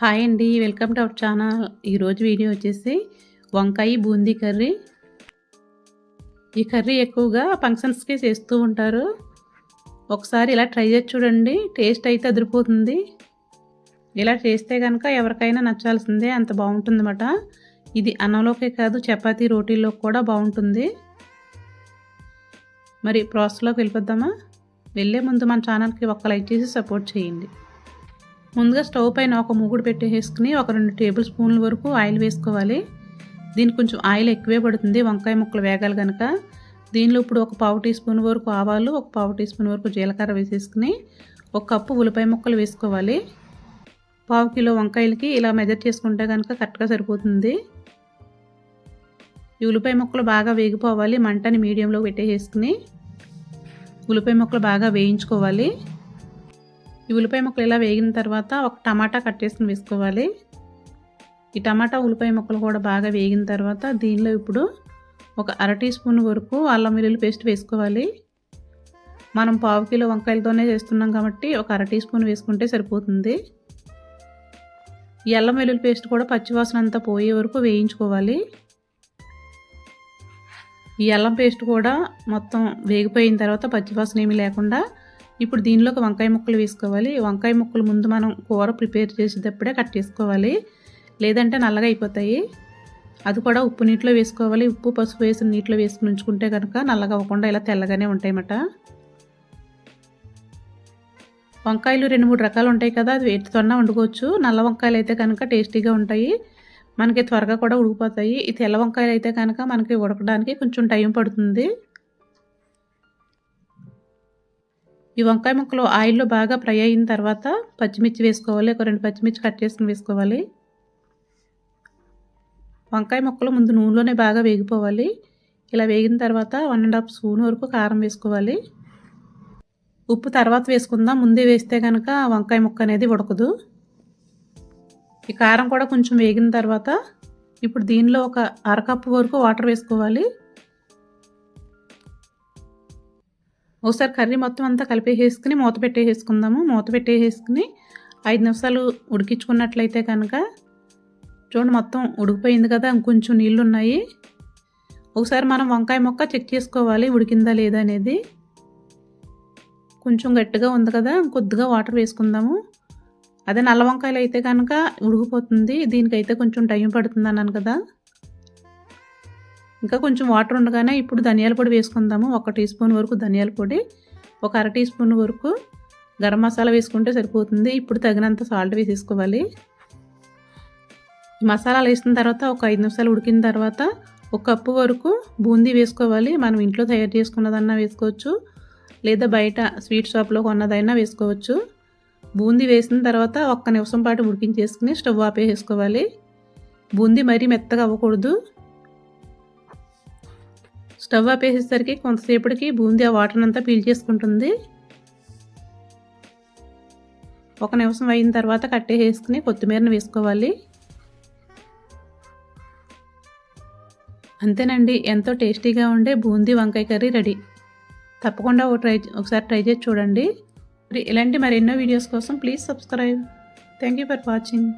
Hi అండి welcome to our channel. ఈరోజు video వచ్చేసి వంకాయ బూందీ కర్రీ. ఈ కర్రీ ఎక్కువగా ఫంక్షన్స్కి చేస్తూ ఉంటారు. ఒకసారి ఇలా ట్రై చేసి చూడండి టేస్ట్ అయితే అదిరిపోతుంది. ఇలా చేస్తే కనుక ఎవరికైనా నచ్చాల్సిందే అంత బాగుంటుందన్నమాట. ఇది అన్నంలోకే కాదు చపాతీ రోటీల్లో కూడా బాగుంటుంది. మరి ప్రాసెస్లోకి వెళ్ళిపోద్దామా వెళ్ళే ముందు మన ఛానల్కి ఒక్క లైక్ చేసి సపోర్ట్ చేయండి. ముందుగా స్టవ్ పైన ఒక మూగుడు పెట్టేసుకుని ఒక రెండు టేబుల్ స్పూన్ల వరకు ఆయిల్ వేసుకోవాలి. దీనికి కొంచెం ఆయిల్ ఎక్కువే పడుతుంది వంకాయ ముక్కలు వేగాలి కనుక దీనిలో ఇప్పుడు ఒక పావు టీ స్పూన్ వరకు ఆవాలు ఒక పావు టీ స్పూన్ వరకు జీలకర్ర వేసేసుకుని ఒక కప్పు ఉల్లిపాయ ముక్కలు వేసుకోవాలి. పావు కిలో వంకాయలకి ఇలా మెజర్ చేసుకుంటే కనుక కరెక్ట్గా సరిపోతుంది. ఈ ఉల్లిపాయ ముక్కలు బాగా వేగిపోవాలి మంటని మీడియంలో పెట్టేసుకుని ఉల్లిపాయ ముక్కలు బాగా వేయించుకోవాలి. ఈ ఉల్లిపాయ ముక్కలు ఇలా వేగిన తర్వాత ఒక టమాటా కట్ చేసుకుని వేసుకోవాలి. ఈ టమాటా ఉల్లిపాయ ముక్కలు కూడా బాగా వేగిన తర్వాత దీనిలో ఇప్పుడు ఒక అర టీ స్పూన్ వరకు అల్లం వెల్లుల్లి పేస్ట్ వేసుకోవాలి. మనం పావు కిలో వంకాయలతోనే చేస్తున్నాం కాబట్టి ఒక అర టీ స్పూన్ వేసుకుంటే సరిపోతుంది. ఈ అల్లం వెల్లుల్లి పేస్ట్ కూడా పచ్చివాసన అంతా పోయే వరకు వేయించుకోవాలి. ఈ అల్లం పేస్ట్ కూడా మొత్తం వేగిపోయిన తర్వాత పచ్చివాసన ఏమీ లేకుండా ఇప్పుడు దీనిలోకి వంకాయ ముక్కలు వేసుకోవాలి. వంకాయ ముక్కలు ముందు మనం కూర ప్రిపేర్ చేసేటప్పుడే కట్ చేసుకోవాలి. లేదంటే నల్లగా అయిపోతాయి. అది కూడా ఉప్పు నీటిలో వేసుకోవాలి. ఉప్పు పసుపు వేసిన నీటిలో వేసుకుని ఉంచుకుంటే కనుక నల్లగా అవ్వకుండా ఇలా తెల్లగానే ఉంటాయన్నమాట. వంకాయలు రెండు మూడు రకాలు ఉంటాయి కదా అది వేటితోన్నా వండుకోవచ్చు. నల్ల వంకాయలు అయితే కనుక టేస్టీగా ఉంటాయి. మనకి త్వరగా కూడా ఉడికిపోతాయి. ఈ తెల్ల వంకాయలు అయితే కనుక మనకి ఉడకడానికి కొంచెం టైం పడుతుంది. ఈ వంకాయ ముక్కలు ఆయిల్లో బాగా ఫ్రై అయిన తర్వాత పచ్చిమిర్చి వేసుకోవాలి. ఒక రెండు పచ్చిమిర్చి కట్ చేసుకుని వేసుకోవాలి. వంకాయ ముక్కలు ముందు నూనెలోనే బాగా వేగిపోవాలి. ఇలా వేగిన తర్వాత వన్ అండ్ హాఫ్ స్పూన్ వరకు కారం వేసుకోవాలి. ఉప్పు తర్వాత వేసుకుందాం. ముందే వేస్తే కనుక వంకాయ ముక్క అనేది ఉడకదు. ఈ కారం కూడా కొంచెం వేగిన తర్వాత ఇప్పుడు దీనిలో ఒక అరకప్పు వరకు వాటర్ వేసుకోవాలి. ఒకసారి కర్రీ మొత్తం అంతా కలిపేసేసుకుని మూత పెట్టేసేసుకుందాము. మూత పెట్టేసేసుకుని ఐదు నిమిషాలు ఉడికించుకున్నట్లయితే కనుక చూడండి మొత్తం ఉడికిపోయింది కదా ఇంకొంచెం నీళ్ళు ఉన్నాయి ఒకసారి మనం వంకాయ మొక్క చెక్ చేసుకోవాలి ఉడికిందా లేదా అనేది. కొంచెం గట్టిగా ఉంది కదా కొద్దిగా వాటర్ వేసుకుందాము. అదే నల్ల వంకాయలు అయితే కనుక ఉడికిపోతుంది దీనికైతే కొంచెం టైం పడుతుంది అన్నాను కదా. ఇంకా కొంచెం వాటర్ ఉండగానే ఇప్పుడు ధనియాల పొడి వేసుకుందాము. ఒక టీ స్పూన్ వరకు ధనియాల పొడి ఒక అర టీ స్పూన్ వరకు గరం మసాలా వేసుకుంటే సరిపోతుంది. ఇప్పుడు తగినంత సాల్ట్ వేసేసుకోవాలి. మసాలాలు వేసిన తర్వాత ఒక ఐదు నిమిషాలు ఉడికిన తర్వాత ఒక కప్పు వరకు బూందీ వేసుకోవాలి. మనం ఇంట్లో తయారు చేసుకున్నదన్నా వేసుకోవచ్చు. లేదా బయట స్వీట్ షాప్లో కొన్నదైనా వేసుకోవచ్చు. బూందీ వేసిన తర్వాత ఒక్క నిమిషం పాటు ఉడికించేసుకుని స్టవ్ ఆపేసుకోవాలి బూందీ మరీ మెత్తగా అవ్వకూడదు. స్టవ్ ఆపేసేసరికి కొంతసేపటికి బూందీ ఆ వాటర్ అంతా పీల్ చేసుకుంటుంది. ఒక నిమిషం అయిన తర్వాత కట్టేసుకుని కొత్తిమీరను వేసుకోవాలి. అంతేనండి ఎంతో టేస్టీగా ఉండే బూందీ వంకాయ కర్రీ రెడీ. తప్పకుండా ఒక ట్రై ఒకసారి ట్రై చేసి చూడండి. ఇలాంటి మరెన్నో వీడియోస్ కోసం please subscribe. Thank you for watching